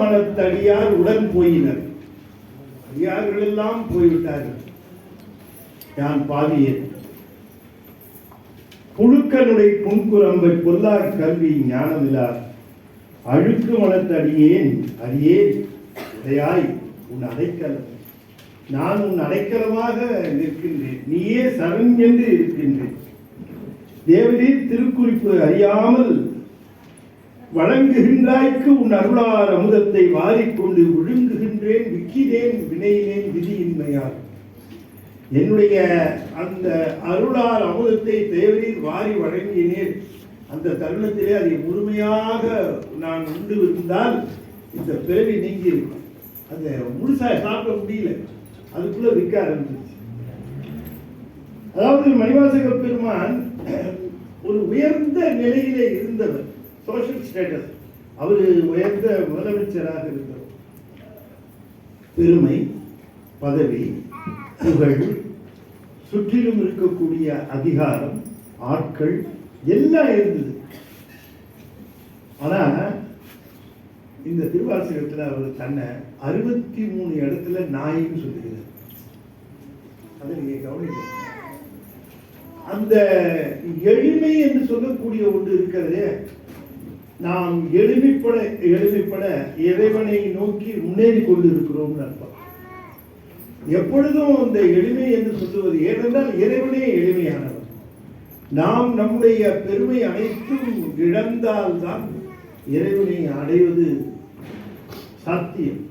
மனத்தடியார் உடன் போயினர். அடியார்கள் எல்லாம் போய்விட்டார்கள். யான் பாவியேன் புழுக்கனுடைய புன்குரம்பை பொல்லார் கல்வி ஞானமில்லார் அழுக்கு மனத்தடியேன் அடியேன் உடையாய் உன் அடைக்கலம். நான் உன் அடைக்கலமாக நிற்கின்றேன். நீயே சரண் என்று இருக்கின்றேன். தேவரீர் திருக்குறிப்பு அறியாமல் வழங்குகின்றாய்க்கு உன் அருளார் அமுதத்தை வாரிக்கொண்டு விழுங்குகின்றேன் விக்கிறேன் வினையினேன் விதியின்மையால். என்னுடைய அந்த அருளார் அமுதத்தை தேவரில் வாரி வழங்கினேன். அந்த தருணத்திலே அதை முழுமையாக நான் உண்டு இருந்தால் இந்த பிறவி நீங்கி இருக்கும். அந்த முழுசாக சாப்பிட முடியல. அதுக்குள்ள விற்க ஆரம்பிச்சிருச்சு. அதாவது மணிவாசக பெருமான் ஒரு உயர்ந்த நிலையிலே இருந்தவர். Social status. அவர் உயர்ந்த முதலமைச்சராக இருந்தவர் பெருமை பதவி புகழ் சுற்றிலும் இருக்கக்கூடிய அதிகாரம் ஆட்கள் எல்லாம் இருந்தது. ஆனால் இந்த திருவாசகத்தில் அவர் தன்னை அறுபத்தி மூணு இடத்துல நாயின்னு சொல்லுகிறார் அதை நீங்கள் கவனிக்க அந்த எளிமை என்று சொல்லக்கூடிய ஒன்று இருக்கிறதே நாம் எளிமைப்பட எளிமைப்பட இறைவனை நோக்கி முன்னேறி கொண்டிருக்கிறோம் அர்த்தம். எப்பொழுதும் இந்த எளிமை என்று சொல்லுவது ஏனென்றால் இறைவனே எளிமையானவர். நாம் நம்முடைய பெருமை அனைத்தும் இழந்தால்தான் இறைவனை அடைவது சாத்தியம்.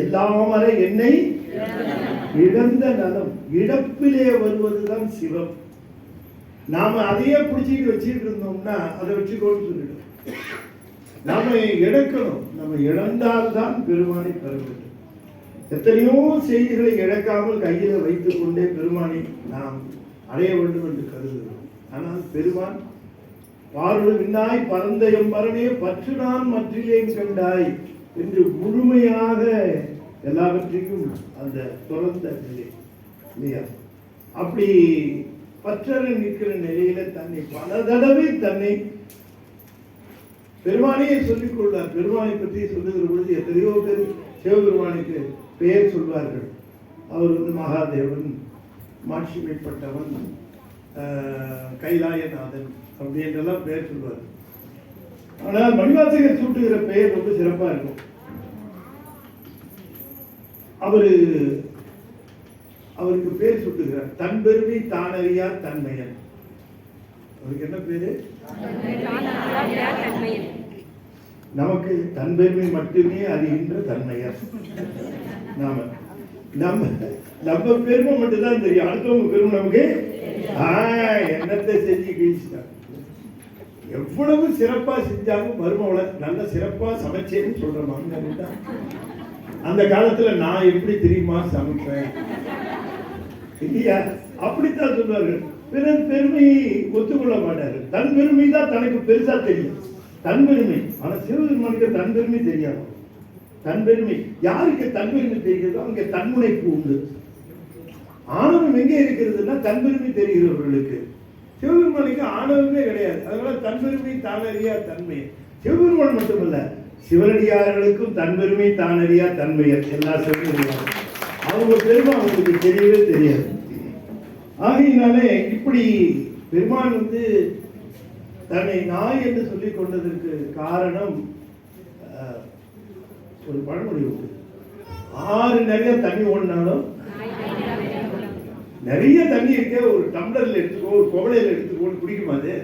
எல்லாம் வரை என்னை இழந்த நலம் இழப்பிலே வருவதுதான் சிவம் நாம அதையே பிடிச்சிட்டு வச்சுட்டு இருந்தோம்னா அதை வச்சுக்கோன்னு சொல்லிடும் நாம இழக்கணும். நம்ம இழந்தால்தான் பெருமானை பெற வேண்டும். எத்தனையோ செய்திகளை இழக்காமல் கையில் வைத்துக் கொண்டே பெருமானை நாம் அடைய வேண்டும் என்று கருதுகிறோம். ஆனால் பெருமான் பாருடு விண்ணாய் பரந்த எம்பரனே பற்று நான் மற்றிலேன் கண்டாய் என்று முழுமையாக எல்லாவற்றையும் அந்த துறந்த நிலை இல்லையா? அப்படி பற்றரை நிற்கிற நிலையில தன்னை பல தடவை தன்னை பெருமானையே சொல்லிக் கொள்வார். பெருமானை பற்றி சொல்லுகிற பொழுது எத்தனையோ பேர் சிவபெருமானுக்கு பெயர் சொல்வார்கள். அவர் வந்து மகாதேவன் மாட்சிமைப்பட்டவன் கைலாயநாதன் அப்படின்றெல்லாம் பெயர் சொல்வார். ஆனால் மணிவாசகர் சூட்டுகிற பெயர் ரொம்ப சிறப்பாக இருக்கும். அவர் அவருக்கு பேர் சுட்டுகிறார். தன் பெருமை தானறியா தன்மையன். அவருக்கு என்ன பேரு? நமக்கு தன் மட்டுமே அறிகின்ற தன்மையர். நாம நம்ம நம்ம பெருமை மட்டும்தான் தெரியும். அடுத்தவங்க பெருமை நமக்கு? ஆ, என்னத்தை செஞ்சு கிழிச்சிட்டாங்க எவ்வளவு சிறப்பா செஞ்சாலும் மருமவளை நல்ல சிறப்பா சமைச்சேன்னு சொல்ற மாமியார் அந்த காலத்துல நான் எப்படி தெரியுமா சமைப்பேன்? இல்லையா? அப்படித்தான் சொல்வார்கள் பிறர் பெருமையை ஒத்துக்கொள்ள மாட்டார் தன் பெருமை தான் தனக்கு பெருசா தெரியும். தன் பெருமை. ஆனா சிவபெருமானுக்கு தன் பெருமை தெரியாது. தன் பெருமை. யாருக்கு தன் பெருமை தெரிகிறதோ அங்கே தன்முனைப்பு உண்டு. ஆணவம் எங்கே இருக்கிறதுன்னா தன் பெருமை தெரிகிறவர்களுக்கு. சிவபெருமானுக்கு ஆணவமே கிடையாது. அதனால தன் பெருமை தானறியா தன்மை. சிவபெருமான் மட்டுமல்ல சிவனடியார்களுக்கும் தன் பெருமை தானறியா தன்மையர் எல்லா சிவனடியாரும் அவங்க பெருமை அவங்களுக்கு தெரியவே தெரியாது. ஆகையினாலே இப்படி பெருமான் வந்து தன்னை நாய் என்று சொல்லிக் கொண்டதற்கு காரணம் ஒரு பழமொழி உண்டு. ஆறு நிறைய தண்ணி ஓடினாலும் நிறைய தண்ணி இருக்கே ஒரு டம்ளர்ல எடுத்துக்கோ ஒரு குவளையில எடுத்துக்கோ குடிக்குமா அது?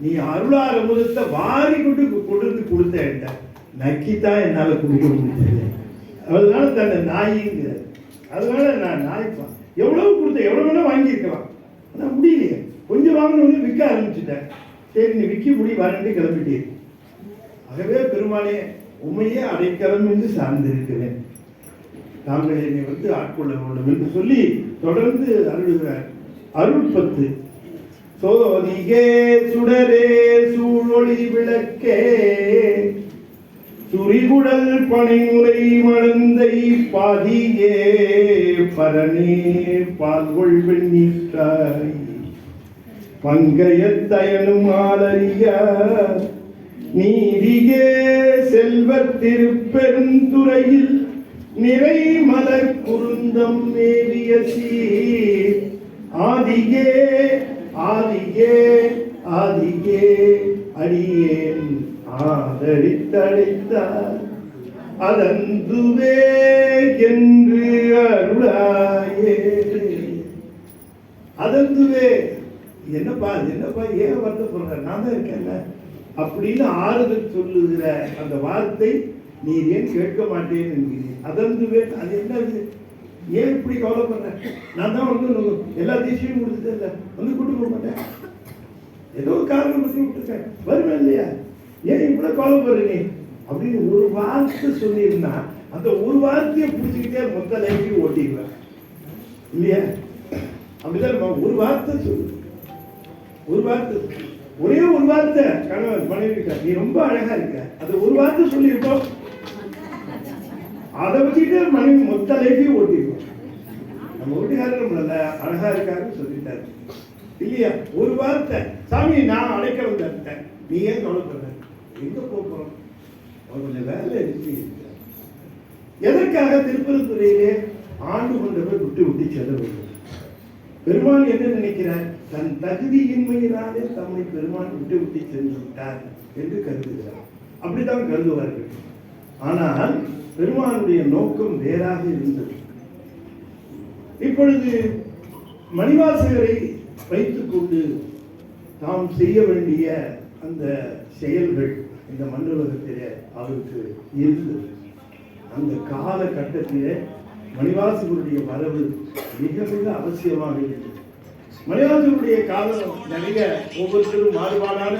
நீ அருளார முதத்தை வாரி கொண்டு கொண்டு வந்து கொடுத்த என்கிட்ட நக்கித்தான் என்னால குடிக்க முடியல அதனால தன்னை நாயிங்கிற அதனால நான் நாய்ப்பா. எவ்வளவு கொடுத்த எவ்வளவு வேணா வாங்கியிருக்கலாம். ஆனால் முடியலையே. கொஞ்சம் வாங்கினவங்க விற்க ஆரம்பிச்சுட்டேன். சரி நீ விற்க முடி வரண்டு கிளம்பிட்டே. ஆகவே பெருமானே உண்மையே அடைக்கலம் என்று சார்ந்திருக்கிறேன். தாங்கள் என்னை வந்து ஆட்கொள்ள வேண்டும் என்று சொல்லி தொடர்ந்து அருள்கிறார் அருள் பத்து. சோதிகே சுடரே சூழொளி விளக்கே துரிகுடல் பனைமுறை மணந்தை பாதியே பரணே பால்கொள் வெண்ணீற்றாய். பங்கையத்தயனும் ஆளறிய நீதியே செல்வத் திருப்பெருந்துறையில் நிறை மலர் குருந்தம் மேவிய சீர். ஆதியே ஆதியே ஆதியே அடியேன். ஆதரித்தழைத்தார் அதந்துவே என்று அருளாயே. அதந்துவே என்னப்பா அது என்னப்பா ஏன் வருத்தப்படுற நான் தான் இருக்கேன்ல. அப்படின்னு ஆறுதல் சொல்லுகிற அந்த வார்த்தை நீ ஏன் கேட்க மாட்டேன்னு என்கிறேன். அதந்துவே அது என்னது? ஏன் இப்படி கவலைப்படுற? நான் தான் வந்து எல்லா தேசியம் கொடுத்துட்டேன் இல்லை வந்து கூட்டு போக மாட்டேன். ஏதோ காரணம் பற்றி விட்டுருக்கேன். வருவேன் இல்லையா? ஏன் இப்படி கவலைப்படுற நீ அப்படின்னு ஒரு வார்த்தை சொல்லியிருந்தா அந்த ஒரு வார்த்தையை பிடிச்சிக்கிட்டே மொத்த லைஃபையும் ஓட்டிடுவேன் இல்லையா? அப்படிதான் நம்ம ஒரு வார்த்தை சொல்லு ஒரு வார்த்தை. ஒரே ஒரு வார்த்தை கணவன் மனைவி நீ ரொம்ப அழகா இருக்க. அது ஒரு வார்த்தை சொல்லியிருக்கோம் அதை வச்சுட்டு மனைவி மொத்த லைஃபையும் ஓட்டிடுவோம் நம்ம வீட்டுக்காரர் நம்மள அழகா இருக்காருன்னு சொல்லிட்டாரு. இல்லையா? ஒரு வார்த்தை. சாமி நான் அழைக்க வந்தேன். நீ ஏன் கவலைப்படுற எங்க போக போறோம் கொஞ்சம் வேலை இருக்கு. எதற்காக திருப்பரத்துறையிலே ஆண்டு கொண்டவர் விட்டு விட்டு செல்ல வேண்டும்? பெருமான் என்ன நினைக்கிறார்? தன் தகுதியின்மையினாலே தம்மை பெருமான் விட்டு விட்டு சென்று விட்டார் என்று கருதுகிறார். அப்படித்தான் கருதுவார்கள். ஆனால் பெருமானுடைய நோக்கம் வேறாக இருந்தது. இப்பொழுது மணிவாசகரை வைத்துக்கொண்டு தாம் செய்ய வேண்டிய அந்த செயல்கள் இந்த மண்டலத்திலே அவருக்கு இருந்தது. அந்த காலகட்டத்திலே மணிவாசகருடைய வரவு மிக மிக அவசியமாக இருந்தது. மணிவாசகருடைய காலம் நிறைய ஒவ்வொருத்தரும் மாறுபாடான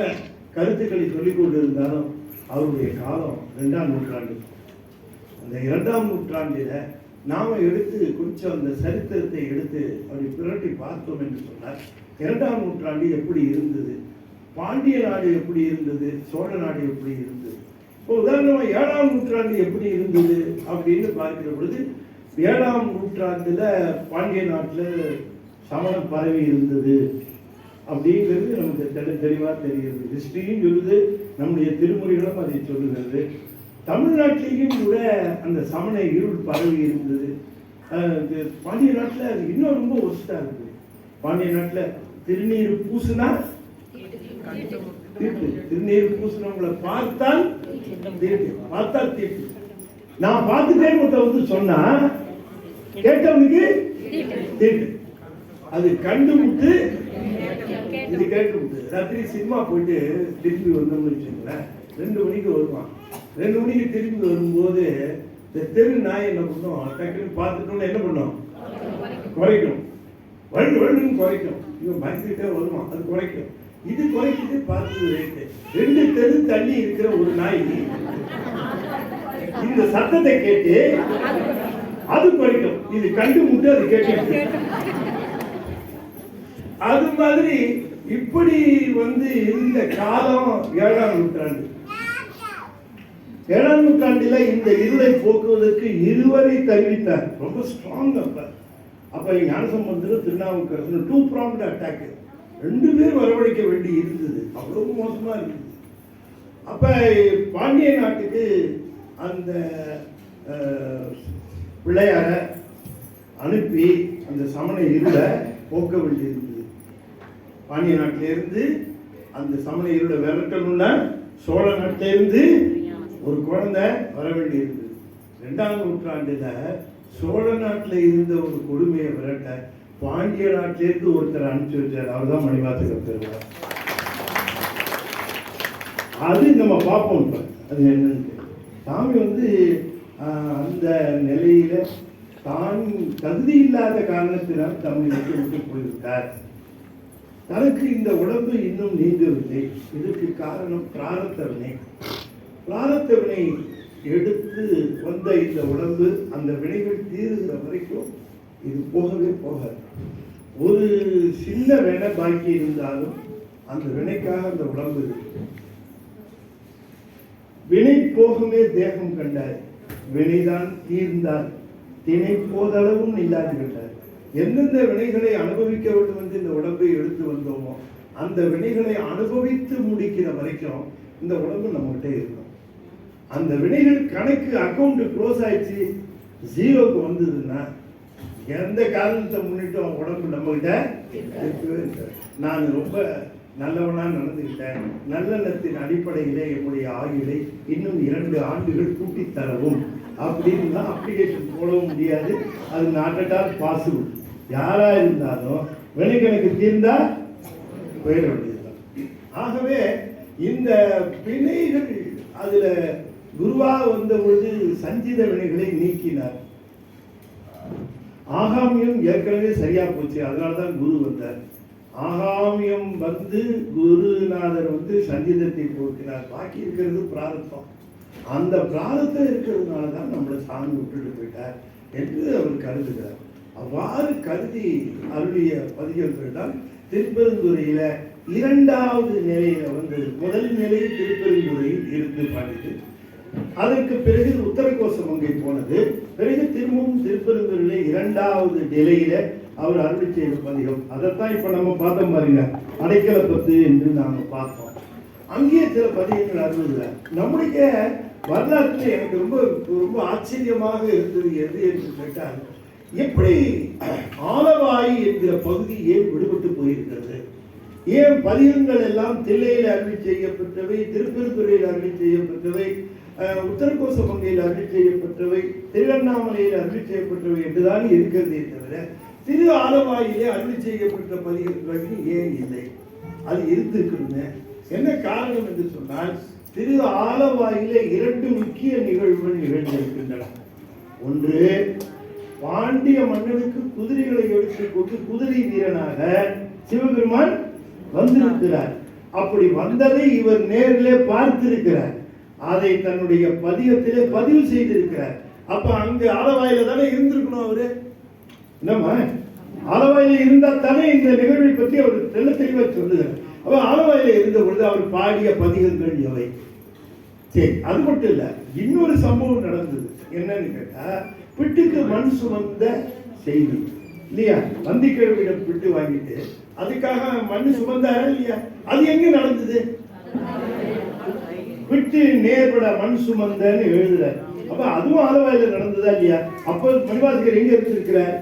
கருத்துக்களை சொல்லிக் கொண்டிருந்தாலும் அவருடைய காலம் இரண்டாம் நூற்றாண்டு. அந்த இரண்டாம் நூற்றாண்டில நாம எடுத்து கொஞ்சம் அந்த சரித்திரத்தை எடுத்து அப்படி புரட்டி பார்த்தோம் என்று சொன்னார் இரண்டாம் நூற்றாண்டு எப்படி இருந்தது? பாண்டிய நாடு எப்படி இருந்தது? சோழ நாடு எப்படி இருந்தது? இப்போ உதாரணமாக ஏழாம் நூற்றாண்டு எப்படி இருந்தது அப்படின்னு பார்க்கிற பொழுது ஏழாம் நூற்றாண்டில் பாண்டிய நாட்டில் சமணம் பரவி இருந்தது அப்படிங்கிறது நமக்கு தெளி தெளிவாக தெரிகிறது ஹிஸ்டரியும் சொல்லுது நம்முடைய திருமுறைகளும் அதை சொல்லுகிறது. தமிழ்நாட்டிலையும் கூட அந்த சமண இருள் பரவி இருந்தது. பாண்டிய நாட்டில் அது இன்னும் ரொம்ப ஒஸ்ட்டாக இருக்குது பாண்டிய நாட்டில் திருநீர் பூசுனா தீட்டு. திருநீர் பூசுனவங்களை பார்த்தால் தீட்டு. பார்த்தால் தீட்டு. நான் பார்த்துட்டேன் ஒருத்தன் வந்து சொன்னா கேட்டவனுக்கு தீட்டு. அது கண்டு விட்டு இது கேட்டு விட்டு ராத்திரி சினிமா போயிட்டு திரும்பி வந்தோம்னு வச்சுங்களேன் ரெண்டு மணிக்கு வருவான். ரெண்டு மணிக்கு திரும்பி வரும்போது இந்த தெரு நாய் என்ன பண்ணும்? டக்குன்னு பார்த்துட்டோன்னு என்ன பண்ணும்? குறைக்கும். வண்டு வண்டுன்னு குறைக்கும். இவன் பயந்துகிட்டே வருவான். அது குறைக்கும். இது குறைக்குது பார்த்து ரேட்டு ரெண்டு தெரு தண்ணி இருக்கிற ஒரு நாய். இந்த சத்தத்தை கேட்டு அது குறைக்கும். இது கண்டு முட்டு அது கேட்டு அது மாதிரி இப்படி வந்து இந்த காலம் ஏழாம் நூற்றாண்டு. ஏழாம் நூற்றாண்டில இந்த இருளை போக்குவதற்கு இருவரை தெரிவித்தார். ரொம்ப ஸ்ட்ராங் அப்ப. அப்ப Gnanasambandar Thirunavukkarasar two prong attack ரெண்டு பேர் வரவழைக்க வேண்டி இருந்தது. அவ்வளவு மோசமாக இருந்தது. அப்போ பாண்டிய நாட்டுக்கு அந்த பிள்ளையார அனுப்பி அந்த சமண இருளை போக்க வேண்டியிருந்தது. பாண்டிய நாட்டிலேருந்து அந்த சமண இருளை விரட்டணும்னா சோழ நாட்டிலேருந்து ஒரு குழந்தை வர வேண்டியிருந்தது. ரெண்டாம் நூற்றாண்டில் சோழ நாட்டில் இருந்த ஒரு கொடுமையை விரட்ட பாண்டிய நாட்டிலேருந்து ஒருத்தர் அனுப்பிச்சு வச்சார். அவர் தான் மணிவாசகர் பெருமாள். அது நம்ம பார்ப்போம் இப்போ. அது என்னன்னு சாமி வந்து ஆஹ், அந்த நிலையில தான் தகுதி இல்லாத காரணத்தினால் தம்மை விட்டு விட்டு போய்விட்டார். தனக்கு இந்த உடம்பு இன்னும் நீங்கவில்லை. இதற்கு காரணம் பிராரத்த வினை எடுத்து வந்த இந்த உடம்பு அந்த வினைகள் தீருகிற வரைக்கும் இது போகவே போகாது. ஒரு சின்ன வினை பாக்கி இருந்தாலும் அந்த வினைக்காக அந்த உடம்பு இருக்கு. வினை போகுமே தேகம் கண்டார். வினைதான் தீர்ந்தார். தினை போதளவும் இல்லாது கண்டார் எந்தெந்த வினைகளை அனுபவிக்க வேண்டும் என்று இந்த உடம்பை எடுத்து வந்தோமோ அந்த வினைகளை அனுபவித்து முடிக்கிற வரைக்கும் இந்த உடம்பு நம்மகிட்டே இருக்கும். அந்த வினைகள் கணக்கு அக்கௌண்ட் க்ளோஸ் ஆயிடுச்சு. ஜீரோக்கு வந்ததுன்னா எந்த காரணத்தை முன்னிட்டு அவன் உடம்பு நம்மகிட்ட இருக்கவே இருக்காது. நான் ரொம்ப நல்லவனாக நடந்துக்கிட்டேன் நல்லெண்ணத்தின் அடிப்படையிலே என்னுடைய ஆயுளை இன்னும் இரண்டு ஆண்டுகள் கூட்டித் தரவும். அப்படின்னு அப்ளிகேஷன் போடவும் முடியாது. அது நாட் அட் ஆல் பாசிபிள் யாரா இருந்தாலும் வெளிக்கணக்கு தீர்ந்தா போயிட வேண்டியதுதான். ஆகவே இந்த வினைகள் அதுல குருவாக வந்த பொழுது சஞ்சித வினைகளை நீக்கினார். ஆகாமியம் ஏற்கனவே சரியா போச்சு. அதனால தான் குரு வந்தார். ஆகாமியம் வந்து குருநாதர் வந்து சங்கீதத்தை போட்டினார் பாக்கி இருக்கிறது பிராரத்தம். அந்த பிராரத்தம் இருக்கிறதுனால தான் நம்மளை சாமி விட்டுட்டு போயிட்டார் என்று அவர் கருதுகிறார். அவ்வாறு கருதி அருளிய பதிகங்கள் தான் திருப்பெருந்துறையில இரண்டாவது நிலையில வந்தது முதல் நிலை திருப்பெருந்துறையில் இருந்து பாடிது அதற்கு பிறகு உத்தரகோசம் அங்கே போனது. பிறகு திரும்பவும் திருப்பெருந்துறையில இரண்டாவது நிலையில அவர் அருள் செய்த பதிகம். அதைத்தான் இப்ப நம்ம பார்த்தோம் பாருங்க அடைக்கல பத்து என்று நாம பார்த்தோம். அங்கேயே சில பதிகங்கள் அருள் நம்முடைய வரலாற்றில் எனக்கு ரொம்ப ரொம்ப ஆச்சரியமாக இருந்தது எது என்று கேட்டால் எப்படி ஆலவாய் என்கிற பகுதி ஏன் விடுபட்டு போயிருக்கிறது? ஏன் பதிகங்கள் எல்லாம் தில்லையில் அருள் செய்யப்பட்டவை திருப்பெருந்துறையில் அருள் செய்யப்பட்டவை உத்தரகோச மங்கையில் அருள் செய்யப்பட்டவை திருவண்ணாமலையில் அருள் செய்யப்பட்டவை என்றுதான் இருக்கிறதே தவிர திரு ஆலவாயிலே அருள் செய்யப்பட்ட பதிகங்கள் ஏன் இல்லை? அது இருந்திருக்குன்னு என்ன காரணம் என்று சொன்னால் திரு ஆலவாயிலே இரண்டு முக்கிய நிகழ்வுகள் நிகழ்ந்திருக்கின்றன. ஒன்று பாண்டிய மன்னனுக்கு குதிரைகளை எடுத்துக் கொண்டு குதிரை வீரனாக சிவபெருமான் வந்திருக்கிறார். அப்படி வந்ததை இவர் நேரிலே பார்த்திருக்கிறார். அதை தன்னுடைய பதிகத்திலே பதிவு செய்திருக்கிறார். அப்ப அங்க ஆலவாயில தானே இருந்திருக்கணும் அவரு? என்னம்மா? ஆலவாயில இருந்தா தானே இந்த நிகழ்வை பற்றி அவர் தெல்ல தெளிவா சொல்லுகிறார். அப்ப ஆலவாயில இருந்த பொழுது அவர் பாடிய பதிகங்கள் எவை? சரி அது மட்டும் இல்ல இன்னொரு சம்பவம் நடந்தது. என்னன்னு கேட்டா பிட்டுக்கு மண் சுமந்த செய்தி. இல்லையா? வந்திக்கிழமையிடம் பிட்டு வாங்கிட்டு அதுக்காக மண் சுமந்தாரா இல்லையா? அது எங்க நடந்தது? விட்டு நேர்பட மண் சுமந்தன்னு எழுதுறார் அப்ப அதுவும் ஆலவாயில நடந்ததா இல்லையா? அப்ப மணிவாசகர் எங்க இருந்திருக்கிறார்?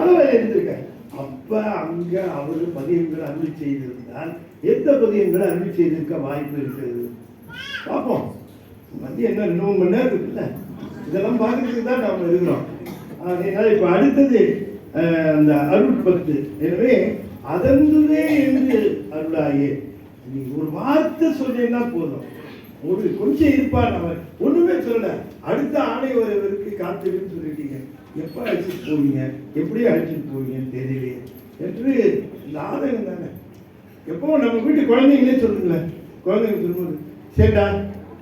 ஆலவாயில இருந்திருக்கார். அப்ப அங்க அவரு பதியங்களை அருளி செய்திருந்தால் எந்த பதியங்களை அருளி செய்திருக்க வாய்ப்பு இருக்கிறது? பார்ப்போம். மதியம் என்ன இன்னும் மணி நேரம் இருக்குல்ல? இதெல்லாம் பார்க்கறதுக்கு தான் நாம இருக்கிறோம். அதனால இப்ப அடுத்தது அந்த அருள் பத்து எனவே அதன்றுவே என்று அருளாயே. நீ ஒரு வார்த்தை சொன்னீங்கன்னா போதும். ஒரு கொஞ்சம் இருப்பார் அவர். ஒண்ணுமே சொல்லல. அடுத்த ஆணை வரவருக்கு காத்திருந்து சொல்லிட்டீங்க. எப்ப அழைச்சிட்டு போவீங்க? எப்படி அழைச்சிட்டு போவீங்கன்னு தெரியலையே. என்று இந்த ஆதகம் தானே. எப்போ நம்ம வீட்டு குழந்தைங்களே சொல்லுங்களேன். குழந்தைங்க சொல்லும்போது சரிடா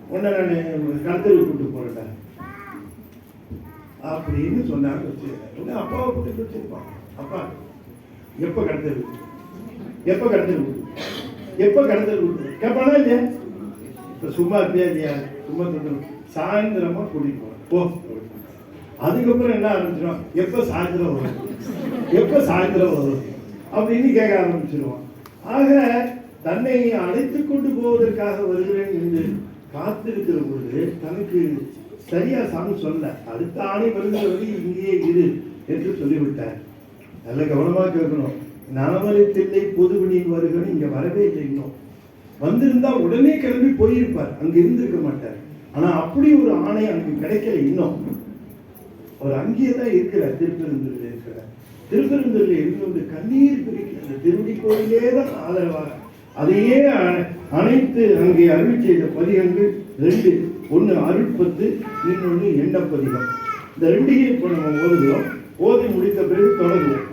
உன்னை நான் கடத்தல் கூட்டு போறேன்டா. அப்படின்னு சொன்னாங்க வச்சுக்கிறேன் அப்பாவை கூட்டு வச்சிருப்பான் அப்பா எப்போ கடத்தல் எப்போ கடத்தல் கூட்டு? எப்போ கடத்தல் கேட்பானா இல்லையா? சும்மா இருப்பியா இல்லையா? சும்மா சொல்றோம் சாயந்தரமா கூட்டிட்டு போறேன் போ. அதுக்கப்புறம் என்ன ஆரம்பிச்சிடும் எப்போ சாயந்தரம் வரும்? எப்போ சாயந்தரம் வரும்? அப்படின்னு கேட்க ஆரம்பிச்சிருவான் ஆக தன்னை அழைத்து கொண்டு போவதற்காக வருகிறேன் என்று காத்திருக்கிற பொழுது தனக்கு சரியா சாமி சொல்ல அடுத்த ஆணை வருகிற வழி இங்கேயே இரு என்று சொல்லிவிட்டார். நல்ல கவனமா கேட்கணும். நாமலை தில்லை பொதுவினின் வருகிறேன் இங்க வரவே இல்லை இன்னும். வந்திருந்தா உடனே கிளம்பி போயிருப்பார். அங்கே இருந்திருக்க மாட்டார். ஆனா அப்படி ஒரு ஆணை அங்கு கிடைக்கல இன்னும். அவர் அங்கேயே தான் இருக்கிறார் திருப்பெருந்தூரில் இருக்கிறார். திருப்பெருந்தூரில் இருந்து வந்து கண்ணீர் பிரிக்கிறார் திருவடி கோயிலே தான் ஆதரவாக அதையே அனைத்து அங்கே அருள் செய்த பதிகங்கள் ரெண்டு. ஒன்று அருட்பத்து இன்னொன்று எண்ணப்பதிகம் இந்த ரெண்டையும் இப்போ நம்ம ஓதுகிறோம். ஓதி முடித்த பிறகு தொடங்குவோம்.